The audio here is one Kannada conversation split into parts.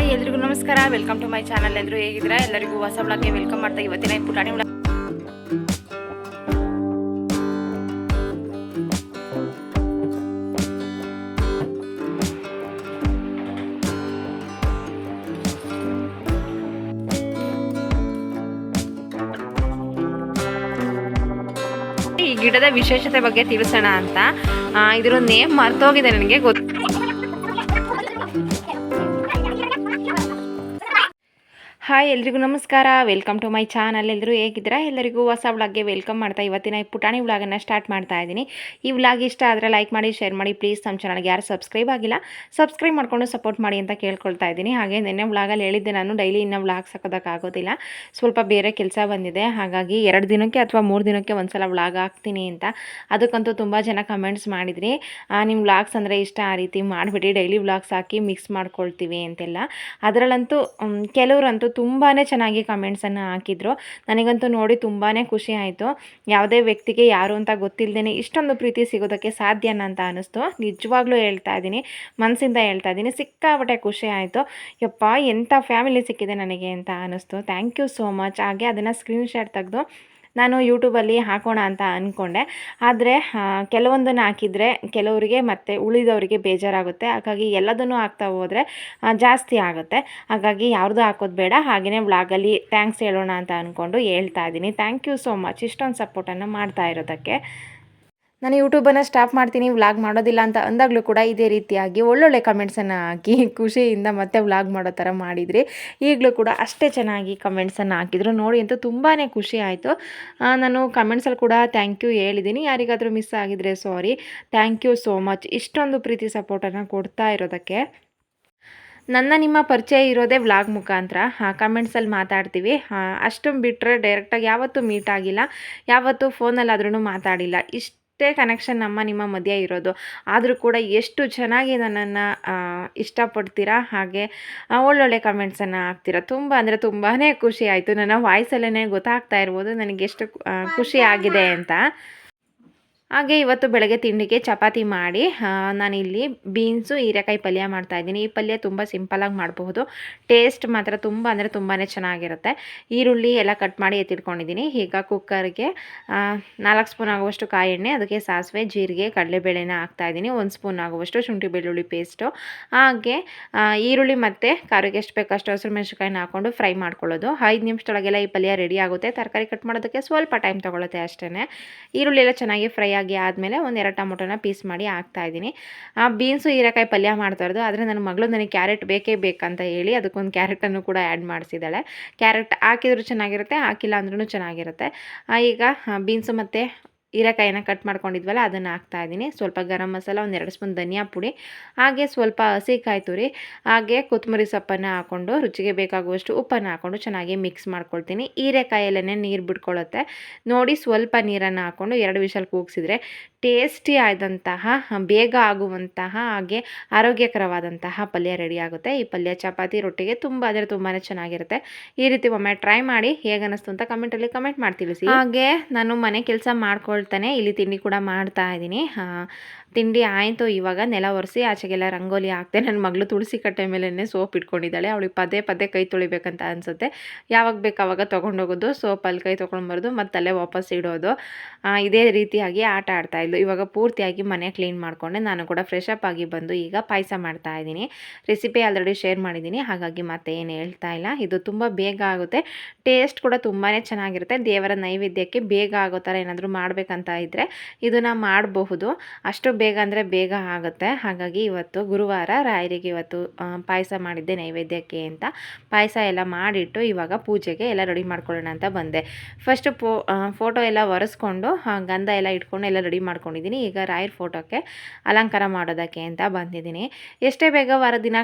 ಹಾಯ್, ಎಲ್ರಿಗೂ ನಮಸ್ಕಾರ. ವೆಲ್ಕಮ್ ಟು ಮೈ ಚಾನಲ್ ಎಲ್ಲರೂ ಹೇಗಿದ್ರ ಎಲ್ಲರಿಗೂ ಹೊಸ ಬ್ಲಾಗ್ಗೆ ವೆಲ್ಕಮ್ ಮಾಡ್ತಾ ಇವತ್ತಿನ ಪುಟಾಣಿ ಈ ಗಿಡದ ವಿಶೇಷತೆ ಬಗ್ಗೆ ತಿಳಿಸೋಣ ಅಂತ. ಇದ್ರ ನೇಮ್ ಮರ್ತೋಗಿದೆ ನನಗೆ ಗೊತ್ತು. ಹಾಯ್, ಎಲ್ರಿಗೂ ನಮಸ್ಕಾರ. ವೆಲ್ಕಮ್ ಟು ಮೈ ಚಾನಲ್ ಎಲ್ಲರೂ ಹೇಗಿದ್ದೀರಾ? ಎಲ್ಲರಿಗೂ ಹೊಸ ವ್ಲಾಗ್ಗೆ ವೆಲ್ಕಮ್ ಮಾಡ್ತಾ ಇವತ್ತಿನ ಈ ಪುಟಾಣಿ ವ್ಲಾಗನ್ನು ಸ್ಟಾರ್ಟ್ ಮಾಡ್ತಾ ಇದ್ದೀನಿ. ಈ ವ್ಲಾಗ್ ಇಷ್ಟ ಆದರೆ ಲೈಕ್ ಮಾಡಿ ಶೇರ್ ಮಾಡಿ. ಪ್ಲೀಸ್ ನಮ್ಮ ಚಾನಲ್ಗೆ ಯಾರು ಸಬ್ಸ್ಕ್ರೈಬ್ ಆಗಿಲ್ಲ ಸಬ್ಸ್ಕ್ರೈಬ್ ಮಾಡಿಕೊಂಡು ಸಪೋರ್ಟ್ ಮಾಡಿ ಅಂತ ಕೇಳ್ಕೊಳ್ತಾ ಇದ್ದೀನಿ. ಹಾಗೆ ನಿನ್ನೆ ವ್ಲಾಗಲ್ಲಿ ಹೇಳಿದ್ದೆ ನಾನು ಡೈಲಿ ಇನ್ನೂ ವ್ಲಾಗ್ ಹಾಕೋದಕ್ಕಾಗೋದಿಲ್ಲ ಸ್ವಲ್ಪ ಬೇರೆ ಕೆಲಸ ಬಂದಿದೆ. ಹಾಗಾಗಿ ಎರಡು ದಿನಕ್ಕೆ ಅಥವಾ ಮೂರು ದಿನಕ್ಕೆ ಒಂದ್ಸಲ ವ್ಲಾಗ್ ಹಾಕ್ತೀನಿ ಅಂತ. ಅದಕ್ಕಂತೂ ತುಂಬ ಜನ ಕಮೆಂಟ್ಸ್ ಮಾಡಿದ್ರಿ. ನಿಮ್ಮ ವ್ಲಾಗ್ಸ್ ಅಂದರೆ ಇಷ್ಟ ಆ ರೀತಿ ಮಾಡಿಬಿಡಿ. ಡೈಲಿ ವ್ಲಾಗ್ಸ್ ಹಾಕಿ ಮಿಕ್ಸ್ ಮಾಡ್ಕೊಳ್ತೀವಿ ಅಂತೆಲ್ಲ. ಅದರಲ್ಲಂತೂ ಕೆಲವರಂತೂ ತುಂಬಾ ಚೆನ್ನಾಗಿ ಕಮೆಂಟ್ಸನ್ನು ಹಾಕಿದ್ರು. ನನಗಂತೂ ನೋಡಿ ತುಂಬಾ ಖುಷಿ ಆಯಿತು. ಯಾವುದೇ ವ್ಯಕ್ತಿಗೆ ಯಾರು ಅಂತ ಗೊತ್ತಿಲ್ಲದೇ ಇಷ್ಟೊಂದು ಪ್ರೀತಿ ಸಿಗೋದಕ್ಕೆ ಸಾಧ್ಯನ ಅಂತ ಅನ್ನಿಸ್ತು ನಿಜವಾಗ್ಲೂ ಹೇಳ್ತಾ ಇದ್ದೀನಿ. ಮನಸ್ಸಿಂದ ಹೇಳ್ತಾ ಇದ್ದೀನಿ. ಸಿಕ್ಕಾಪಟ್ಟೆ ಖುಷಿ ಆಯಿತು. ಯಪ್ಪ ಎಂಥ ಫ್ಯಾಮಿಲಿ ಸಿಕ್ಕಿದೆ ನನಗೆ ಅಂತ ಅನ್ನಿಸ್ತು ಥ್ಯಾಂಕ್ ಯು ಸೋ ಮಚ್ ಹಾಗೆ ಅದನ್ನು ಸ್ಕ್ರೀನ್ಶಾಟ್ ತೆಗೆದು ನಾನು ಯೂಟ್ಯೂಬಲ್ಲಿ ಹಾಕೋಣ ಅಂತ ಅಂದ್ಕೊಂಡೆ ಆದರೆ ಕೆಲವೊಂದನ್ನು ಹಾಕಿದರೆ ಕೆಲವರಿಗೆ ಮತ್ತು ಉಳಿದವರಿಗೆ ಬೇಜಾರಾಗುತ್ತೆ. ಹಾಗಾಗಿ ಎಲ್ಲದನ್ನು ಹಾಕ್ತಾ ಹೋದರೆ ಜಾಸ್ತಿ ಆಗುತ್ತೆ. ಹಾಗಾಗಿ ಯಾರ್ದು ಹಾಕೋದು ಬೇಡ. ಹಾಗೆಯೇ ವ್ಲಾಗಲ್ಲಿ ಥ್ಯಾಂಕ್ಸ್ ಹೇಳೋಣ ಅಂತ ಅಂದ್ಕೊಂಡು ಹೇಳ್ತಾ ಇದ್ದೀನಿ. Thank you so much. ಇಷ್ಟೊಂದು ಸಪೋರ್ಟನ್ನು ಮಾಡ್ತಾ ಇರೋದಕ್ಕೆ. ನಾನು ಯೂಟ್ಯೂಬನ್ನು ಸ್ಟಾಪ್ ಮಾಡ್ತೀನಿ, ವ್ಲಾಗ್ ಮಾಡೋದಿಲ್ಲ ಅಂತ ಅಂದಾಗಲೂ ಕೂಡ ಇದೇ ರೀತಿಯಾಗಿ ಒಳ್ಳೊಳ್ಳೆ ಕಮೆಂಟ್ಸನ್ನು ಹಾಕಿ ಖುಷಿಯಿಂದ ಮತ್ತೆ ವ್ಲಾಗ್ ಮಾಡೋ ಥರ ಮಾಡಿದ್ರಿ. ಈಗಲೂ ಕೂಡ ಅಷ್ಟೇ ಚೆನ್ನಾಗಿ ಕಮೆಂಟ್ಸನ್ನು ಹಾಕಿದ್ರು. ನೋಡಿ, ಅಂತೂ ತುಂಬಾ ಖುಷಿ ಆಯಿತು. ನಾನು ಕಮೆಂಟ್ಸಲ್ಲಿ ಕೂಡ ಥ್ಯಾಂಕ್ ಯು ಹೇಳಿದ್ದೀನಿ. ಯಾರಿಗಾದರೂ ಮಿಸ್ ಆಗಿದ್ರೆ sorry. Thank you so much. ಇಷ್ಟೊಂದು ಪ್ರೀತಿ ಸಪೋರ್ಟನ್ನು ಕೊಡ್ತಾ ಇರೋದಕ್ಕೆ. ನನ್ನ ನಿಮ್ಮ ಪರಿಚಯ ಇರೋದೇ ವ್ಲಾಗ್ ಮುಖಾಂತರ. ಹಾಂ ಕಮೆಂಟ್ಸಲ್ಲಿ ಮಾತಾಡ್ತೀವಿ. ಹಾಂ ಅಷ್ಟೊಂದು ಬಿಟ್ಟರೆ ಡೈರೆಕ್ಟಾಗಿ ಯಾವತ್ತೂ ಮೀಟ್ ಆಗಿಲ್ಲ. ಯಾವತ್ತೂ ಫೋನಲ್ಲಾದ್ರೂ ಮಾತಾಡಿಲ್ಲ. ಇಷ್ಟೇ ಕನೆಕ್ಷನ್ ನಮ್ಮ, ನಿಮ್ಮ ಮಧ್ಯೆ ಇರೋದು. ಆದರೂ ಕೂಡ ಎಷ್ಟು ಚೆನ್ನಾಗಿ ನನ್ನನ್ನು ಇಷ್ಟಪಡ್ತೀರಾ ಹಾಗೆ ಒಳ್ಳೊಳ್ಳೆ ಕಮೆಂಟ್ಸನ್ನು ಹಾಕ್ತೀರಾ. ತುಂಬ ಅಂದರೆ ತುಂಬಾ ಖುಷಿ ಆಯಿತು. ನನ್ನ ವಾಯ್ಸಲ್ಲೇ ಗೊತ್ತಾಗ್ತಾ ಇರ್ಬೋದು. ನನಗೆ ಎಷ್ಟು ಖುಷಿ ಆಗಿದೆ ಅಂತ. ಹಾಗೆ ಇವತ್ತು ಬೆಳಗ್ಗೆ ತಿಂಡಿಗೆ ಚಪಾತಿ ಮಾಡಿ ನಾನಿಲ್ಲಿ ಬೀನ್ಸು, ಹೀರೆಕಾಯಿ ಪಲ್ಯ ಮಾಡ್ತಾಯಿದ್ದೀನಿ ಈ ಪಲ್ಯ ತುಂಬ ಸಿಂಪಲಾಗಿ ಮಾಡಬಹುದು. ಟೇಸ್ಟ್ ಮಾತ್ರ ತುಂಬ, ಅಂದರೆ ತುಂಬಾ ಚೆನ್ನಾಗಿರುತ್ತೆ. ಈರುಳ್ಳಿ ಎಲ್ಲ ಕಟ್ ಮಾಡಿ ಎತ್ತಿಟ್ಕೊಂಡಿದ್ದೀನಿ. ಈಗ ಕುಕ್ಕರ್ಗೆ ನಾಲ್ಕು ಸ್ಪೂನ್ ಆಗುವಷ್ಟು ಕಾಯಿ ಎಣ್ಣೆ, ಅದಕ್ಕೆ ಸಾಸಿವೆ, ಜೀರಿಗೆ, ಕಡಲೆಬೇಳೆನ ಹಾಕ್ತಾಯಿದ್ದೀನಿ ಒಂದು ಸ್ಪೂನ್ ಆಗುವಷ್ಟು ಶುಂಠಿ ಬೆಳ್ಳುಳ್ಳಿ ಪೇಸ್ಟು. ಹಾಗೆ ಈರುಳ್ಳಿ ಮತ್ತು ಖಾರಕ್ಕೆ ಎಷ್ಟು ಬೇಕಷ್ಟು ಹಸಿರು ಮೆಣಸಿನ್ಕಾಯಿನ ಹಾಕ್ಕೊಂಡು ಫ್ರೈ ಮಾಡ್ಕೊಳ್ಳೋದು. ಐದು ನಿಮಿಷದೊಳಗೆಲ್ಲ ಈ ಪಲ್ಯ ರೆಡಿ ಆಗುತ್ತೆ. ತರಕಾರಿ ಕಟ್ ಮಾಡೋದಕ್ಕೆ ಸ್ವಲ್ಪ ಟೈಮ್ ತೊಗೊಳುತ್ತೆ ಅಷ್ಟೇ ಈರುಳ್ಳಿ ಎಲ್ಲ ಚೆನ್ನಾಗಿ ಫ್ರೈ ಆಗಿ ಆದಮೇಲೆ ಒಂದು ಎರಡು ಟೊಮೊಟೊನ ಪೀಸ್ ಮಾಡಿ ಹಾಕ್ತಾ ಇದ್ದೀನಿ. ಆ ಬೀನ್ಸು ಹೀರೆಕಾಯಿ ಪಲ್ಯ ಮಾಡ್ತಾಯಿರೋದು ಆದರೆ ನನ್ನ ಮಗಳು ನನಗೆ ಕ್ಯಾರೆಟ್ ಬೇಕೇ ಬೇಕಂತ ಹೇಳಿ ಅದಕ್ಕೊಂದು ಕ್ಯಾರೆಟನ್ನು ಕೂಡ ಆ್ಯಡ್ ಮಾಡಿಸಿದ್ದಾಳೆ ಕ್ಯಾರೆಟ್ ಹಾಕಿದ್ರು ಚೆನ್ನಾಗಿರುತ್ತೆ, ಹಾಕಿಲ್ಲ ಅಂದ್ರೂ ಚೆನ್ನಾಗಿರುತ್ತೆ. ಈಗ ಬೀನ್ಸು ಮತ್ತು ಹೀರೆಕಾಯಿನ ಕಟ್ ಮಾಡ್ಕೊಂಡಿದ್ವಲ್ಲ, ಅದನ್ನು ಹಾಕ್ತಾ ಇದ್ದೀನಿ. ಸ್ವಲ್ಪ ಗರಂ ಮಸಾಲ, ಒಂದು ಎರಡು ಸ್ಪೂನ್ ಧನಿಯಾ ಪುಡಿ, ಹಾಗೆ ಸ್ವಲ್ಪ ಹಸಿಕಾಯಿ ತುರಿ, ಹಾಗೆ ಕೊತ್ತಂಬರಿ ಸೊಪ್ಪನ್ನು ಹಾಕ್ಕೊಂಡು ರುಚಿಗೆ ಬೇಕಾಗುವಷ್ಟು ಉಪ್ಪನ್ನು ಹಾಕ್ಕೊಂಡು ಚೆನ್ನಾಗಿ ಮಿಕ್ಸ್ ಮಾಡ್ಕೊಳ್ತೀನಿ. ಹೀರೆಕಾಯಲ್ಲೇ ನೀರು ಬಿಟ್ಕೊಳ್ಳುತ್ತೆ ನೋಡಿ ಸ್ವಲ್ಪ ನೀರನ್ನು ಹಾಕ್ಕೊಂಡು ಎರಡು ವಿಷಲ್ ಕೂಗಿಸಿದ್ರೆ ಟೇಸ್ಟಿ ಆದಂತಹ ಬೇಗ ಆಗುವಂತಹ ಹಾಗೆ ಆರೋಗ್ಯಕರವಾದಂತಹ ಪಲ್ಯ ರೆಡಿ ಆಗುತ್ತೆ. ಈ ಪಲ್ಯ ಚಪಾತಿ ರೊಟ್ಟಿಗೆ ತುಂಬ, ಅಂದರೆ ತುಂಬಾ ಚೆನ್ನಾಗಿರುತ್ತೆ. ಈ ರೀತಿ ಒಮ್ಮೆ ಟ್ರೈ ಮಾಡಿ ಹೇಗೆ ಅನ್ನಿಸ್ತು ಅಂತ ಕಮೆಂಟಲ್ಲಿ ಕಮೆಂಟ್ ಮಾಡಿ ತಿಳಿಸಿ. ಹಾಗೆ ನಾನು ಮನೆ ಕೆಲಸ ಮಾಡ್ಕೊಳ್ತಾನೆ. ಇಲ್ಲಿ ತಿಂಡಿ ಕೂಡ ಮಾಡ್ತಾ ಇದ್ದೀನಿ. ತಿಂಡಿ ಆಯಿತು, ಇವಾಗ ನೆಲ ಒರೆಸಿ ಆಚೆಗೆಲ್ಲ ರಂಗೋಲಿ ಹಾಕ್ತೆ ನನ್ನ ಮಗಳು ತುಳಸಿ ಕಟ್ಟೆ ಮೇಲೇ ಸೋಪ್ ಇಟ್ಕೊಂಡಿದ್ದಾಳೆ. ಅವಳಿಗೆ ಪದೇ ಪದೇ ಕೈ ತೊಳಿಬೇಕಂತ ಅನಿಸುತ್ತೆ. ಯಾವಾಗ ಬೇಕು ಆವಾಗ ಸೋಪ್ ಸೋಪಲ್ಲಿ ಕೈ ತೊಗೊಂಡ್ಬರೋದು ಮತ್ತು ಅಲ್ಲೇ ವಾಪಸ್ ಇಡೋದು. ಇದೇ ರೀತಿಯಾಗಿ ಆಟ ಆಡ್ತಾ ಇದ್ಲು. ಇವಾಗ ಪೂರ್ತಿಯಾಗಿ ಮನೆ ಕ್ಲೀನ್ ಮಾಡಿಕೊಂಡೆ. ನಾನು ಕೂಡ ಫ್ರೆಶ್ ಅಪ್ ಆಗಿ ಬಂದು ಈಗ ಪಾಯಸ ಮಾಡ್ತಾ ಇದ್ದೀನಿ. ರೆಸಿಪಿ ಆಲ್ರೆಡಿ ಶೇರ್ ಮಾಡಿದ್ದೀನಿ. ಹಾಗಾಗಿ ಮತ್ತೆ ಏನು ಹೇಳ್ತಾ ಇಲ್ಲ. ಇದು ತುಂಬ ಬೇಗ ಆಗುತ್ತೆ. ಟೇಸ್ಟ್ ಕೂಡ ತುಂಬಾ ಚೆನ್ನಾಗಿರುತ್ತೆ. ದೇವರ ನೈವೇದ್ಯಕ್ಕೆ ಬೇಗ ಆಗೋ ಥರ ಏನಾದರೂ ಮಾಡಬೇಕಂತ ಇದ್ದರೆ ಇದನ್ನು ಮಾಡಬಹುದು. ಅಷ್ಟು ಬೇಗ ಅಂದರೆ ಬೇಗ ಆಗುತ್ತೆ. ಹಾಗಾಗಿ ಇವತ್ತು ಗುರುವಾರ ರಾಯರಿಗೆ ಇವತ್ತು ಪಾಯಸ ಮಾಡಿದ್ದೆ ನೈವೇದ್ಯಕ್ಕೆ ಅಂತ. ಪಾಯಸ ಎಲ್ಲ ಮಾಡಿಟ್ಟು ಇವಾಗ ಪೂಜೆಗೆ ಎಲ್ಲ ರೆಡಿ ಮಾಡ್ಕೊಳ್ಳೋಣ ಅಂತ ಬಂದೆ. ಫಸ್ಟ್ ಫೋಟೋ ಎಲ್ಲ ಒರೆಸ್ಕೊಂಡು ಗಂಧ ಎಲ್ಲ ಇಟ್ಕೊಂಡು ಎಲ್ಲ ರೆಡಿ ಮಾಡ್ಕೊಂಡಿದ್ದೀನಿ. ಈಗ ರಾಯರ ಫೋಟೋಕ್ಕೆ ಅಲಂಕಾರ ಮಾಡೋದಕ್ಕೆ ಅಂತ ಬಂದಿದ್ದೀನಿ. ಎಷ್ಟೇ ಬೇಗ ವಾರ ದಿನ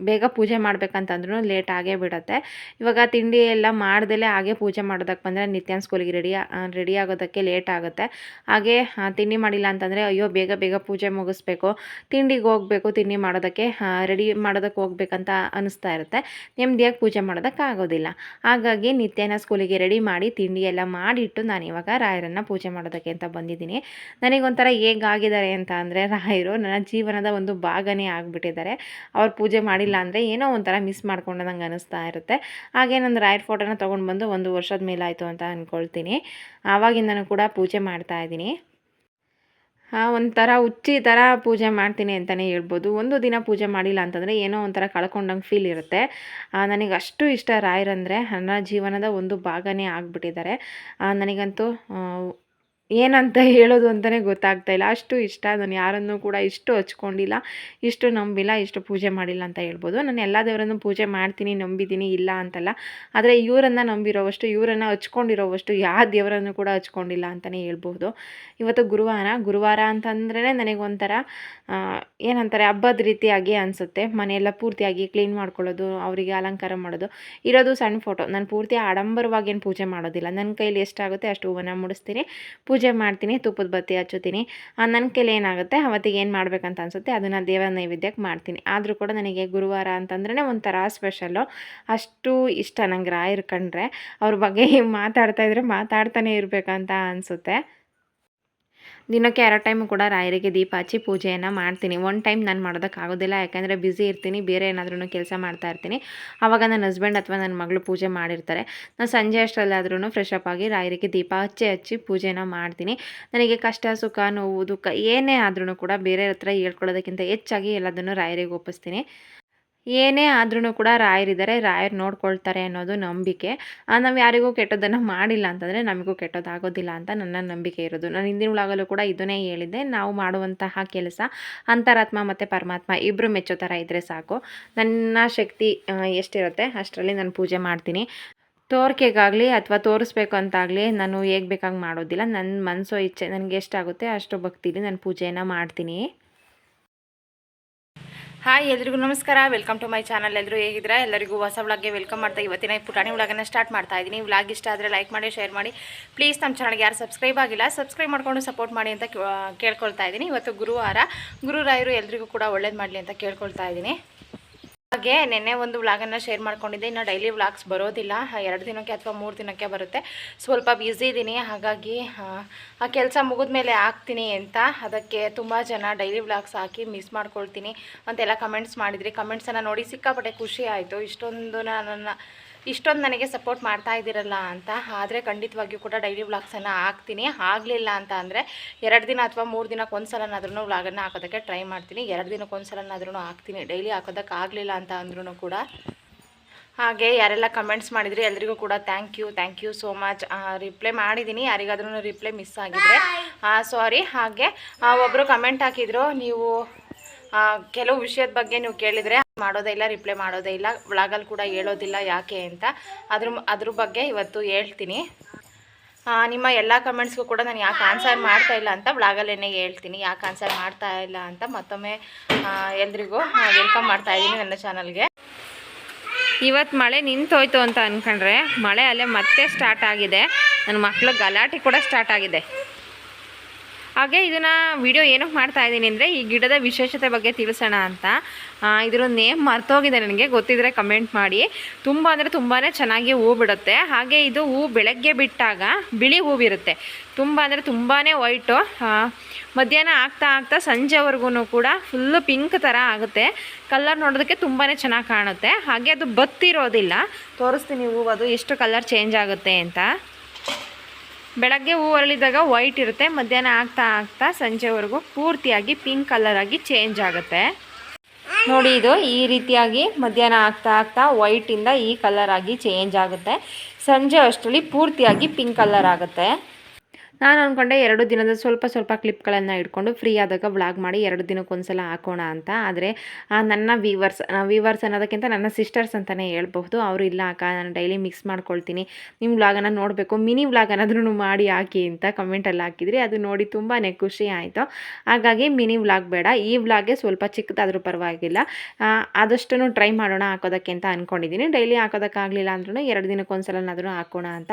ಬೇಗ ಪೂಜೆ ಮಾಡ್ಬೇಕಂತಂದ್ರೂ ಲೇಟ್ ಆಗೇ ಬಿಡುತ್ತೆ. ಇವಾಗ ತಿಂಡಿ ಎಲ್ಲ ಮಾಡ್ದಲೇ ಹಾಗೆ ಪೂಜೆ ಮಾಡೋದಕ್ಕೆ ಬಂದರೆ ನಿತ್ಯಾನ್ ಸ್ಕೂಲಿಗೆ ರೆಡಿ ರೆಡಿ ಆಗೋದಕ್ಕೆ ಲೇಟ್ ಆಗುತ್ತೆ. ಹಾಗೆ ತಿಂಡಿ ಮಾಡಿಲ್ಲ ಅಂತಂದರೆ ಅಯ್ಯೋ, ಬೇಗ ಬೇಗ ಪೂಜೆ ಮುಗಿಸ್ಬೇಕು. ತಿಂಡಿಗೆ ಹೋಗಬೇಕು, ತಿಂಡಿ ಮಾಡೋದಕ್ಕೆ ರೆಡಿ ಮಾಡೋದಕ್ಕೆ ಹೋಗ್ಬೇಕಂತ ಅನಿಸ್ತಾ ಇರುತ್ತೆ. ನೆಮ್ಮದಿಯಾಗಿ ಪೂಜೆ ಮಾಡೋದಕ್ಕೆ ಆಗೋದಿಲ್ಲ. ಹಾಗಾಗಿ ನಿತ್ಯನ ಸ್ಕೂಲಿಗೆ ರೆಡಿ ಮಾಡಿ ತಿಂಡಿ ಎಲ್ಲ ಮಾಡಿಟ್ಟು ನಾನು ಇವಾಗ ರಾಯರನ್ನು ಪೂಜೆ ಮಾಡೋದಕ್ಕೆ ಅಂತ ಬಂದಿದ್ದೀನಿ. ನನಗೊಂಥರ ಹೇಗಾಗಿದ್ದಾರೆ ಅಂತ ಅಂದರೆ, ರಾಯರು ನನ್ನ ಜೀವನದ ಒಂದು ಭಾಗನೇ ಆಗಿಬಿಟ್ಟಿದ್ದಾರೆ. ಅವ್ರು ಪೂಜೆ ಮಾಡಿ ಮಾಡಿಲ್ಲ ಅಂದರೆ ಏನೋ ಒಂಥರ ಮಿಸ್ ಮಾಡ್ಕೊಂಡಂಗೆ ಅನ್ನಿಸ್ತಾ ಇರುತ್ತೆ. ಹಾಗೆ ನನ್ನ ರಾಯರ್ ಫೋಟೋನ ತೊಗೊಂಡು ಬಂದು ಒಂದು ವರ್ಷದ ಮೇಲಾಯಿತು ಅಂತ ಅಂದ್ಕೊಳ್ತೀನಿ ಆವಾಗಿಂದನೂ ಕೂಡ ಪೂಜೆ ಮಾಡ್ತಾ ಇದ್ದೀನಿ. ಒಂಥರ ಹುಚ್ಚಿ ಥರ ಪೂಜೆ ಮಾಡ್ತೀನಿ ಅಂತಲೇ ಹೇಳ್ಬೋದು. ಒಂದು ದಿನ ಪೂಜೆ ಮಾಡಿಲ್ಲ ಅಂತಂದರೆ ಏನೋ ಒಂಥರ ಕಳ್ಕೊಂಡಂಗೆ ಫೀಲ್ ಇರುತ್ತೆ. ನನಗೆ ಅಷ್ಟು ಇಷ್ಟ ರಾಯರಂದರೆ ನನ್ನ ಜೀವನದ ಒಂದು ಭಾಗನೇ ಆಗಿಬಿಟ್ಟಿದ್ದಾರೆ. ನನಗಂತೂ ಏನಂತ ಹೇಳೋದು ಅಂತಲೇ ಗೊತ್ತಾಗ್ತಾ ಇಲ್ಲ. ಅಷ್ಟು ಇಷ್ಟ ನಾನು ಯಾರನ್ನೂ ಕೂಡ ಇಷ್ಟು ಹಚ್ಕೊಂಡಿಲ್ಲ, ಇಷ್ಟು ನಂಬಿಲ್ಲ, ಇಷ್ಟು ಪೂಜೆ ಮಾಡಿಲ್ಲ ಅಂತ ಹೇಳ್ಬೋದು. ನಾನು ಎಲ್ಲ ದೇವರನ್ನು ಪೂಜೆ ಮಾಡ್ತೀನಿ, ನಂಬಿದ್ದೀನಿ, ಇಲ್ಲ ಅಂತಲ್ಲ. ಆದರೆ ಇವರನ್ನು ನಂಬಿರೋವಷ್ಟು, ಇವರನ್ನು ಹಚ್ಕೊಂಡಿರೋವಷ್ಟು ಯಾವ ದೇವರನ್ನು ಕೂಡ ಹಚ್ಕೊಂಡಿಲ್ಲ ಅಂತಲೇ ಹೇಳ್ಬೋದು. ಇವತ್ತು ಗುರುವಾರ ಗುರುವಾರ ಅಂತಂದ್ರೇ ನನಗೊಂಥರ ಏನಂತಾರೆ, ಹಬ್ಬದ ರೀತಿಯಾಗಿ ಅನಿಸುತ್ತೆ. ಮನೆಯೆಲ್ಲ ಪೂರ್ತಿಯಾಗಿ ಕ್ಲೀನ್ ಮಾಡ್ಕೊಳ್ಳೋದು, ಅವರಿಗೆ ಅಲಂಕಾರ ಮಾಡೋದು. ಇರೋದು ಸಣ್ಣ ಫೋಟೋ ನಾನು ಪೂರ್ತಿ ಆಡಂಬರವಾಗಿ ಏನು ಪೂಜೆ ಮಾಡೋದಿಲ್ಲ. ನನ್ನ ಕೈಲಿ ಎಷ್ಟಾಗುತ್ತೆ ಅಷ್ಟು ಹೂವನ್ನು ಮುಡಿಸ್ತೀನಿ. ಪೂಜೆ ಮಾಡ್ತೀನಿ ತುಪ್ಪದ ಬತ್ತಿ ಹಚ್ಚುತ್ತೀನಿ. ನನ್ನ ಕೈಲಿ ಏನಾಗುತ್ತೆ, ಅವತ್ತಿಗೆ ಏನು ಮಾಡಬೇಕಂತ ಅನಿಸುತ್ತೆ, ಅದನ್ನು ದೇವರ ನೈವೇದ್ಯಕ್ಕೆ ಮಾಡ್ತೀನಿ. ಆದರೂ ಕೂಡ ನನಗೆ ಗುರುವಾರ ಅಂತಂದ್ರೆ ಒಂಥರ ಸ್ಪೆಷಲ್ಲು ಅಷ್ಟು ಇಷ್ಟ ನಂಗೆ ರಾಯರು ಕಂಡ್ರೆ. ಅವ್ರ ಬಗ್ಗೆ ಮಾತಾಡ್ತಾ ಇದ್ರೆ ಮಾತಾಡ್ತಾನೆ ಇರಬೇಕಂತ ಅನಿಸುತ್ತೆ. ದಿನಕ್ಕೆ ಎರಡು ಟೈಮು ಕೂಡ ರಾಯರಿಗೆ ದೀಪ ಹಚ್ಚಿ ಪೂಜೆಯನ್ನು ಮಾಡ್ತೀನಿ. ಒನ್ ಟೈಮ್ ನಾನು ಮಾಡೋದಕ್ಕಾಗೋದಿಲ್ಲ ಯಾಕಂದರೆ ಬ್ಯುಸಿ ಇರ್ತೀನಿ, ಬೇರೆ ಏನಾದ್ರೂ ಕೆಲಸ ಮಾಡ್ತಾ ಇರ್ತೀನಿ. ಆವಾಗ ನನ್ನ ಹಸ್ಬೆಂಡ್ ಅಥವಾ ನನ್ನ ಮಗಳು ಪೂಜೆ ಮಾಡಿರ್ತಾರೆ. ನಾನು ಸಂಜೆ ಅಷ್ಟರಲ್ಲಾದ್ರೂ ಫ್ರೆಶ್ ಅಪ್ ಆಗಿ ರಾಯರಿಗೆ ದೀಪ ಹಚ್ಚಿ ಹಚ್ಚಿ ಪೂಜೆನ ಮಾಡ್ತೀನಿ. ನನಗೆ ಕಷ್ಟ, ಸುಖ, ನೋವು, ದುಃಖ ಏನೇ ಆದ್ರೂ ಕೂಡ ಬೇರೆ ಹತ್ರ ಹೇಳ್ಕೊಳ್ಳೋದಕ್ಕಿಂತ ಹೆಚ್ಚಾಗಿ ಎಲ್ಲದನ್ನು ರಾಯರಿಗೆ ಒಪ್ಪಿಸ್ತೀನಿ. ಏನೇ ಆದ್ರೂ ಕೂಡ ರಾಯರಿದ್ದಾರೆ ರಾಯರು ನೋಡ್ಕೊಳ್ತಾರೆ ಅನ್ನೋದು ನಂಬಿಕೆ. ನಾವು ಯಾರಿಗೂ ಕೆಟ್ಟದ್ದನ್ನು ಮಾಡಿಲ್ಲ ಅಂತಂದರೆ ನಮಗೂ ಕೆಟ್ಟದಾಗೋದಿಲ್ಲ ಅಂತ ನನ್ನ ನಂಬಿಕೆ ಇರೋದು. ನಾನು ಹಿಂದಿನ ಒಳಗಲ್ಲೂ ಕೂಡ ಇದನ್ನೇ ಹೇಳಿದ್ದೆ. ನಾವು ಮಾಡುವಂತಹ ಕೆಲಸ ಅಂತರಾತ್ಮ ಮತ್ತು ಪರಮಾತ್ಮ ಇಬ್ಬರು ಮೆಚ್ಚೋ ಥರ ಇದ್ದರೆ ಸಾಕು. ನನ್ನ ಶಕ್ತಿ ಎಷ್ಟಿರುತ್ತೆ ಅಷ್ಟರಲ್ಲಿ ನಾನು ಪೂಜೆ ಮಾಡ್ತೀನಿ. ತೋರಿಕೆಗಾಗಲಿ ಅಥವಾ ತೋರಿಸ್ಬೇಕು ಅಂತಾಗಲಿ ನಾನು ಹೇಗೆ ಬೇಕಾಗಿ ಮಾಡೋದಿಲ್ಲ. ನನ್ನ ಮನಸ್ಸೋ ಇಚ್ಛೆ, ನನಗೆ ಎಷ್ಟಾಗುತ್ತೆ ಅಷ್ಟು ಭಕ್ತಿಲಿ ನಾನು ಪೂಜೆಯನ್ನು ಮಾಡ್ತೀನಿ. ಹಾಯ್, ಎಲ್ರಿಗೂ ನಮಸ್ಕಾರ. ವೆಲ್ಕಮ್ ಟು ಮೈ ಚಾನಲ್ ಎಲ್ಲರೂ ಹೇಗಿದ್ರೆ ಎಲ್ಲರಿಗೂ ಹೊಸ ವ್ಲಾಗ್ಗೆ ವೆಲ್ಕಮ್ ಮಾಡ್ತಾ ಇವತ್ತಿನ ಪುಟಾಣಿ ವ್ಲಾಗನ್ನು ಸ್ಟಾರ್ಟ್ ಮಾಡ್ತಾ ಇದ್ದೀನಿ. ವ್ಲಾಗ್ ಇಷ್ಟ ಆದರೆ ಲೈಕ್ ಮಾಡಿ ಶೇರ್ ಮಾಡಿ. ಪ್ಲೀಸ್ ನಮ್ಮ ಚಾನಲ್ಗೆ ಯಾರು ಸಬ್ಸ್ಕ್ರೈಬ್ ಆಗಿಲ್ಲ ಸಬ್ಸ್ಕ್ರೈಬ್ ಮಾಡ್ಕೊಂಡು ಸಪೋರ್ಟ್ ಮಾಡಿ ಅಂತ ಕೇಳ್ಕೊಳ್ತಾ ಇದ್ದೀನಿ. ಇವತ್ತು ಗುರುವಾರ. ಗುರುರಾಯರು ಎಲ್ರಿಗೂ ಕೂಡ ಒಳ್ಳೇದು ಮಾಡಲಿ ಅಂತ ಕೇಳ್ಕೊಳ್ತಾ ಇದ್ದೀನಿ. ಹಾಗೆ ನಿನ್ನೆ ಒಂದು ವ್ಲಾಗನ್ನು ಶೇರ್ ಮಾಡ್ಕೊಂಡಿದ್ದೆ. ಇನ್ನು ಡೈಲಿ ವ್ಲಾಗ್ಸ್ ಬರೋದಿಲ್ಲ. ಎರಡು ದಿನಕ್ಕೆ ಅಥವಾ ಮೂರು ದಿನಕ್ಕೆ ಬರುತ್ತೆ. ಸ್ವಲ್ಪ ಬ್ಯುಸಿ ಇದ್ದೀನಿ. ಹಾಗಾಗಿ ಆ, ಕೆಲಸ ಮುಗಿದ ಮೇಲೆ ಹಾಕ್ತೀನಿ ಅಂತ. ಅದಕ್ಕೆ ತುಂಬ ಜನ ಡೈಲಿ ವ್ಲಾಗ್ಸ್ ಹಾಕಿ ಮಿಸ್ ಮಾಡ್ಕೊಳ್ತೀನಿ ಅಂತೆಲ್ಲ ಕಮೆಂಟ್ಸ್ ಮಾಡಿದ್ರಿ. ಕಮೆಂಟ್ಸನ್ನು ನೋಡಿ ಸಿಕ್ಕಾಪಟ್ಟೆ ಖುಷಿ ಆಯಿತು. ಇಷ್ಟೊಂದು ನನ್ನ ಇಷ್ಟೊಂದು ನನಗೆ ಸಪೋರ್ಟ್ ಮಾಡ್ತಾ ಇದ್ದೀರಲ್ಲ ಅಂತ ಆದರೆ ಖಂಡಿತವಾಗಿಯೂ ಕೂಡ ಡೈಲಿ ವ್ಲಾಗ್ಸನ್ನು ಹಾಕ್ತೀನಿ. ಆಗಲಿಲ್ಲ ಅಂತ ಅಂದರೆ ಎರಡು ದಿನ ಅಥವಾ ಮೂರು ದಿನಕ್ಕೆ ಒಂದು ಸಲನಾದ್ರೂ ವ್ಲಾಗನ್ನು ಹಾಕೋದಕ್ಕೆ ಟ್ರೈ ಮಾಡ್ತೀನಿ. ಎರಡು ದಿನಕ್ಕೆ ಒಂದು ಸಲನಾದ್ರೂ ಹಾಕ್ತೀನಿ. ಡೈಲಿ ಹಾಕೋದಕ್ಕೆ ಆಗಲಿಲ್ಲ ಅಂತ ಅಂದ್ರೂ ಕೂಡ. ಹಾಗೆ ಯಾರೆಲ್ಲ ಕಮೆಂಟ್ಸ್ ಮಾಡಿದ್ರಿ ಎಲ್ರಿಗೂ ಕೂಡ thank you thank you so much reply ಮಾಡಿದ್ದೀನಿ. ಯಾರಿಗಾದ್ರೂ ರಿಪ್ಲೈ ಮಿಸ್ ಆಗಿದ್ರೆ. ಸಾರಿ ಹಾಗೆ ಒಬ್ಬರು ಕಮೆಂಟ್ ಹಾಕಿದ್ರು ನೀವು ಕೆಲವು ವಿಷಯದ ಬಗ್ಗೆ ನೀವು ಕೇಳಿದರೆ ಮಾಡೋದೇ ಇಲ್ಲ ರಿಪ್ಲೈ ಮಾಡೋದೇ ಇಲ್ಲ ವ್ಲಾಗಲ್ಲಿ ಕೂಡ ಹೇಳೋದಿಲ್ಲ ಯಾಕೆ ಅಂತ. ಅದ್ರ ಅದ್ರ ಬಗ್ಗೆ ಇವತ್ತು ಹೇಳ್ತೀನಿ. ನಿಮ್ಮ ಎಲ್ಲ ಕಮೆಂಟ್ಸ್ಗೂ ಕೂಡ ನಾನು ಯಾಕೆ ಆನ್ಸರ್ ಮಾಡ್ತಾ ಇಲ್ಲ ಅಂತ ವ್ಲಾಗಲ್ಲೇ ಹೇಳ್ತೀನಿ. ಯಾಕೆ ಆನ್ಸರ್ ಮಾಡ್ತಾ ಇಲ್ಲ ಅಂತ ಮತ್ತೊಮ್ಮೆ ಎಲ್ರಿಗೂ ವೆಲ್ಕಮ್ ಮಾಡ್ತಾ ಇದ್ದೀನಿ ನನ್ನ ಚಾನಲ್ಗೆ ಇವತ್ತು ಮಳೆ ನಿಂತೋಯ್ತು ಅಂತ ಅಂದ್ಕೊಂಡ್ರೆ ಮಳೆ ಅಲ್ಲೇ ಮತ್ತೆ ಸ್ಟಾರ್ಟ್ ಆಗಿದೆ. ನನ್ನ ಮಕ್ಕಳು ಗಲಾಟೆ ಕೂಡ ಸ್ಟಾರ್ಟ್ ಆಗಿದೆ. ಹಾಗೆ ಇದನ್ನು ವಿಡಿಯೋ ಏನಕ್ಕೆ ಮಾಡ್ತಾ ಇದ್ದೀನಿ ಅಂದರೆ ಈ ಗಿಡದ ವಿಶೇಷತೆ ಬಗ್ಗೆ ತಿಳಿಸೋಣ ಅಂತ. ಇದರ ನೇಮ್ ಮರ್ತೋಗಿದೆ ನನಗೆ. ಗೊತ್ತಿದ್ರೆ ಕಮೆಂಟ್ ಮಾಡಿ. ತುಂಬ ಅಂದರೆ ತುಂಬಾ ಚೆನ್ನಾಗಿ ಹೂ ಬಿಡುತ್ತೆ. ಹಾಗೆ ಇದು ಹೂ ಬೆಳಗ್ಗೆ ಬಿಟ್ಟಾಗ ಬಿಳಿ ಹೂವಿರುತ್ತೆ ತುಂಬ ಅಂದರೆ ತುಂಬಾ ವೈಟು ಮಧ್ಯಾಹ್ನ ಆಗ್ತಾ ಆಗ್ತಾ ಸಂಜೆವರೆಗೂ ಕೂಡ ಫುಲ್ಲು ಪಿಂಕ್ ಥರ ಆಗುತ್ತೆ. ಕಲರ್ ನೋಡೋದಕ್ಕೆ ತುಂಬಾ ಚೆನ್ನಾಗಿ ಕಾಣುತ್ತೆ. ಹಾಗೆ ಅದು ಬತ್ತಿರೋದಿಲ್ಲ. ತೋರಿಸ್ತೀನಿ ಹೂವು ಅದು ಎಷ್ಟು ಕಲರ್ ಚೇಂಜ್ ಆಗುತ್ತೆ ಅಂತ. ಬೆಳಗ್ಗೆ ಹೂ ಅರಳಿದಾಗ ವೈಟ್ ಇರುತ್ತೆ, ಮಧ್ಯಾಹ್ನ ಆಗ್ತಾ ಆಗ್ತಾ ಸಂಜೆವರೆಗೂ ಪೂರ್ತಿಯಾಗಿ ಪಿಂಕ್ ಕಲರ್ ಆಗಿ ಚೇಂಜ್ ಆಗುತ್ತೆ. ನೋಡಿ ಇದು ಈ ರೀತಿಯಾಗಿ ಮಧ್ಯಾಹ್ನ ಆಗ್ತಾ ಆಗ್ತಾ ವೈಟಿಂದ ಈ ಕಲರ್ ಆಗಿ ಚೇಂಜ್ ಆಗುತ್ತೆ. ಸಂಜೆ ಅಷ್ಟರಲ್ಲಿ ಪೂರ್ತಿಯಾಗಿ ಪಿಂಕ್ ಕಲರ್ ಆಗುತ್ತೆ. ನಾನು ಅಂದ್ಕೊಂಡೆ ಎರಡು ದಿನದ ಸ್ವಲ್ಪ ಸ್ವಲ್ಪ ಕ್ಲಿಪ್ಗಳನ್ನು ಇಟ್ಕೊಂಡು ಫ್ರೀ ಆದಾಗ ವ್ಲಾಗ್ ಮಾಡಿ ಎರಡು ದಿನಕ್ಕೊಂದ್ಸಲ ಹಾಕೋಣ ಅಂತ. ಆದರೆ ನನ್ನ ವೀವರ್ಸ್ ವೀವರ್ಸ್ ಅನ್ನೋದಕ್ಕಿಂತ ನನ್ನ ಸಿಸ್ಟರ್ಸ್ ಅಂತಲೇ ಹೇಳ್ಬಹುದು. ಅವರು ಇಲ್ಲ ಅಕ್ಕ, ನಾನು ಡೈಲಿ ಮಿಕ್ಸ್ ಮಾಡ್ಕೊಳ್ತೀನಿ. ನಿಮ್ಮ ವ್ಲಾಗನ್ನು ನೋಡಬೇಕು. ಮಿನಿ ವ್ಲಾಗ್ ಅನ್ನೋದ್ರೂ ಮಾಡಿ ಹಾಕಿ ಅಂತ ಕಮೆಂಟಲ್ಲಿ ಹಾಕಿದ್ರಿ. ಅದು ನೋಡಿ ತುಂಬಾ ಖುಷಿ ಆಯಿತು. ಹಾಗಾಗಿ ಮಿನಿ ವ್ಲಾಗ್ ಬೇಡ. ಈ ವ್ಲಾಗೆ ಸ್ವಲ್ಪ ಚಿಕ್ಕದಾದರೂ ಪರವಾಗಿಲ್ಲ. ಆದಷ್ಟು ಟ್ರೈ ಮಾಡೋಣ ಹಾಕೋದಕ್ಕೆ ಅಂತ ಅಂದ್ಕೊಂಡಿದ್ದೀನಿ ಡೈಲಿ ಹಾಕೋದಕ್ಕಾಗಲಿಲ್ಲ ಅಂದ್ರೂ ಎರಡು ದಿನಕ್ಕೊಂದ್ಸಲನಾದರೂ ಹಾಕೋಣ ಅಂತ.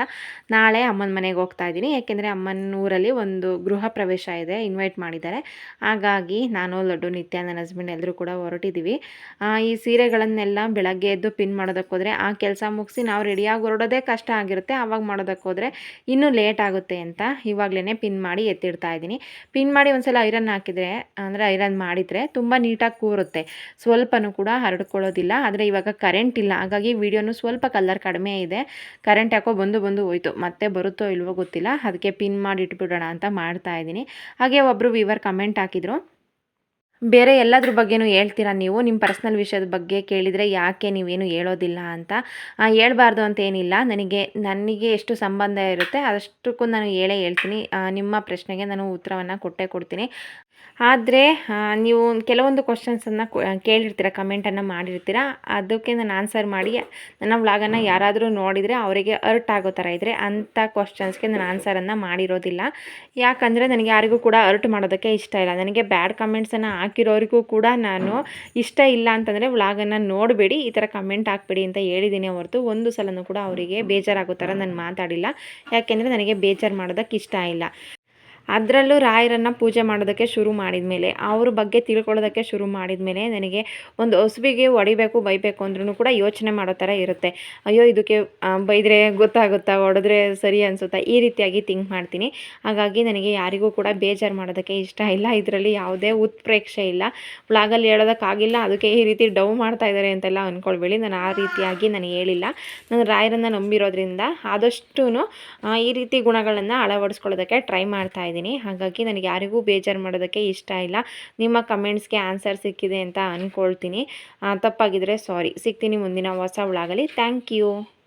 ನಾಳೆ ಅಮ್ಮನ ಮನೆಗೆ ಹೋಗ್ತಾ ಇದ್ದೀನಿ. ಯಾಕೆಂದರೆ ಅಮ್ಮನ ನನ್ನ ಊರಲ್ಲಿ ಒಂದು ಗೃಹ ಪ್ರವೇಶ ಇದೆ ಇನ್ವೈಟ್ ಮಾಡಿದ್ದಾರೆ. ಹಾಗಾಗಿ ನಾನು, ಲಡ್ಡು ನಿತ್ಯ ನನ್ನ ಹಸ್ಬೆಂಡ್ ಎಲ್ಲರೂ ಕೂಡ ಹೊರಟಿದ್ದೀವಿ. ಈ ಸೀರೆಗಳನ್ನೆಲ್ಲ ಬೆಳಗ್ಗೆ ಎದ್ದು ಪಿನ್ ಮಾಡೋದಕ್ಕೆ ಹೋದರೆ, ಆ ಕೆಲಸ ಮುಗಿಸಿ ನಾವು ರೆಡಿಯಾಗಿ ಹೊರಡೋದೇ ಕಷ್ಟ ಆಗಿರುತ್ತೆ. ಆವಾಗ ಮಾಡೋದಕ್ಕೆ ಹೋದರೆ ಇನ್ನೂ ಲೇಟ್ ಆಗುತ್ತೆ ಅಂತ ಇವಾಗಲೇ ಪಿನ್ ಮಾಡಿ ಎತ್ತಿಡ್ತಾ ಇದ್ದೀನಿ. ಪಿನ್ ಮಾಡಿ ಒಂದ್ಸಲ ಐರನ್ ಹಾಕಿದರೆ, ಅಂದರೆ ಐರನ್ ಮಾಡಿದರೆ ತುಂಬ ನೀಟಾಗಿ ಕೂರುತ್ತೆ. ಸ್ವಲ್ಪನೂ ಕೂಡ ಹರಡ್ಕೊಳ್ಳೋದಿಲ್ಲ. ಆದರೆ ಇವಾಗ ಕರೆಂಟ್ ಇಲ್ಲ. ಹಾಗಾಗಿ ವಿಡಿಯೋನು ಸ್ವಲ್ಪ ಕಲರ್ ಕಡಿಮೆ ಇದೆ. ಕರೆಂಟ್ ಯಾಕೋ ಬಂದು ಬಂದು ಹೋಯ್ತು. ಮತ್ತೆ ಬರುತ್ತೋ ಇಲ್ವೋ ಗೊತ್ತಿಲ್ಲ. ಅದಕ್ಕೆ ಪಿನ್ ಮಾಡಿ ಇಟ್ಬಿಡೋಣ ಅಂತ ಮಾಡ್ತಾ ಇದ್ದೀನಿ. ಹಾಗೆ ಒಬ್ಬರು ವಿವರ್ ಕಮೆಂಟ್ ಹಾಕಿದರು, ಬೇರೆ ಎಲ್ಲದ್ರ ಬಗ್ಗೆನೂ ಹೇಳ್ತೀರಾ ನೀವು? ನಿಮ್ಮ ಪರ್ಸ್ನಲ್ ವಿಷಯದ ಬಗ್ಗೆ ಕೇಳಿದರೆ ಯಾಕೆ ನೀವೇನು ಹೇಳೋದಿಲ್ಲ ಅಂತ? ಹೇಳಬಾರ್ದು ಅಂತ ಏನಿಲ್ಲ. ನನಗೆ ನನಗೆ ಎಷ್ಟು ಸಂಬಂಧ ಇರುತ್ತೆ ಅದಷ್ಟಕ್ಕೂ ನಾನು ಹೇಳೇ ಹೇಳ್ತೀನಿ. ನಿಮ್ಮ ಪ್ರಶ್ನೆಗೆ ನಾನು ಉತ್ತರವನ್ನು ಕೊಟ್ಟೇ ಕೊಡ್ತೀನಿ. ಆದರೆ ನೀವು ಕೆಲವೊಂದು ಕ್ವಶನ್ಸನ್ನು ಕೇಳಿರ್ತೀರ ಕಮೆಂಟನ್ನು ಮಾಡಿರ್ತೀರ, ಅದಕ್ಕೆ ನಾನು ಆನ್ಸರ್ ಮಾಡಿ, ನನ್ನ ವ್ಲಾಗನ್ನು ಯಾರಾದರೂ ನೋಡಿದರೆ ಅವರಿಗೆ ಅರ್ಟ್ ಆಗೋ ಥರ ಇದ್ದರೆ ಅಂಥ ಕ್ವಶನ್ಸ್ಗೆ ನಾನು ಆನ್ಸರನ್ನು ಮಾಡಿರೋದಿಲ್ಲ. ಯಾಕಂದರೆ ನನಗೆ ಯಾರಿಗೂ ಕೂಡ ಅರ್ಟ್ ಮಾಡೋದಕ್ಕೆ ಇಷ್ಟ ಇಲ್ಲ. ನನಗೆ ಬ್ಯಾಡ್ ಕಮೆಂಟ್ಸನ್ನು ಹಾಕಿರೋರಿಗೂ ಕೂಡ ನಾನು ಇಷ್ಟ ಇಲ್ಲ ಅಂತಂದರೆ ವ್ಲಾಗನ್ನು ನೋಡಬೇಡಿ, ಈ ಥರ ಕಮೆಂಟ್ ಹಾಕ್ಬೇಡಿ ಅಂತ ಹೇಳಿದ್ದೀನಿ ಹೊರತು ಒಂದು ಸಲನೂ ಕೂಡ ಅವರಿಗೆ ಬೇಜಾರಾಗೋ ಥರ ನಾನು ಮಾತಾಡಿಲ್ಲ. ಯಾಕೆಂದರೆ ನನಗೆ ಬೇಜಾರು ಮಾಡೋದಕ್ಕೆ ಇಷ್ಟ ಇಲ್ಲ. ಅದರಲ್ಲೂ ರಾಯರನ್ನು ಪೂಜೆ ಮಾಡೋದಕ್ಕೆ ಶುರು ಮಾಡಿದ ಮೇಲೆ ಅವ್ರ ಬಗ್ಗೆ ತಿಳ್ಕೊಳ್ಳೋದಕ್ಕೆ ಶುರು ಮಾಡಿದ ಮೇಲೆ ನನಗೆ ಒಂದು ಹಸುವಿಗೆ ಹೊಡಿಬೇಕು, ಬೈಬೇಕು ಅಂದ್ರೂ ಕೂಡ ಯೋಚನೆ ಮಾಡೋ ಥರ ಇರುತ್ತೆ. ಅಯ್ಯೋ, ಇದಕ್ಕೆ ಬೈದರೆ ಗೊತ್ತಾಗುತ್ತಾ, ಹೊಡೆದ್ರೆ ಸರಿ ಅನಿಸುತ್ತಾ? ಈ ರೀತಿಯಾಗಿ ಥಿಂಕ್ ಮಾಡ್ತೀನಿ. ಹಾಗಾಗಿ ನನಗೆ ಯಾರಿಗೂ ಕೂಡ ಬೇಜಾರು ಮಾಡೋದಕ್ಕೆ ಇಷ್ಟ ಇಲ್ಲ. ಇದರಲ್ಲಿ ಯಾವುದೇ ಉತ್ಪ್ರೇಕ್ಷೆ ಇಲ್ಲ. ಬ್ಲಾಗಲ್ಲಿ ಹೇಳೋದಕ್ಕಾಗಿಲ್ಲ. ಅದಕ್ಕೆ ಈ ರೀತಿ ಡೌ ಮಾಡ್ತಾ ಇದ್ದಾರೆ ಅಂತೆಲ್ಲ ಅಂದ್ಕೊಳ್ಬೇಡಿ ನಾನು ಆ ರೀತಿಯಾಗಿ ನಾನು ಹೇಳಿಲ್ಲ. ನಾನು ರಾಯರನ್ನು ನಂಬಿರೋದ್ರಿಂದ ಆದಷ್ಟು ಈ ರೀತಿ ಗುಣಗಳನ್ನು ಅಳವಡಿಸ್ಕೊಳ್ಳೋದಕ್ಕೆ ಟ್ರೈ ಮಾಡ್ತಾ ಇದ್ದೀನಿ. ಹಾಗಾಗಿ ನನಗೆ ಯಾರಿಗೂ ಬೇಜಾರು ಮಾಡೋದಕ್ಕೆ ಇಷ್ಟ ಇಲ್ಲ. ನಿಮ್ಮ ಕಮೆಂಟ್ಸ್ಗೆ ಆನ್ಸರ್ ಸಿಕ್ಕಿದೆ ಅಂತ ಅಂದ್ಕೊಳ್ತೀನಿ ತಪ್ಪಾಗಿದ್ದರೆ ಸಾರಿ. ಸಿಗ್ತೀನಿ ಮುಂದಿನ ಹೊಸ ವ್ಲಾಗಲ್ಲಿ. Thank you.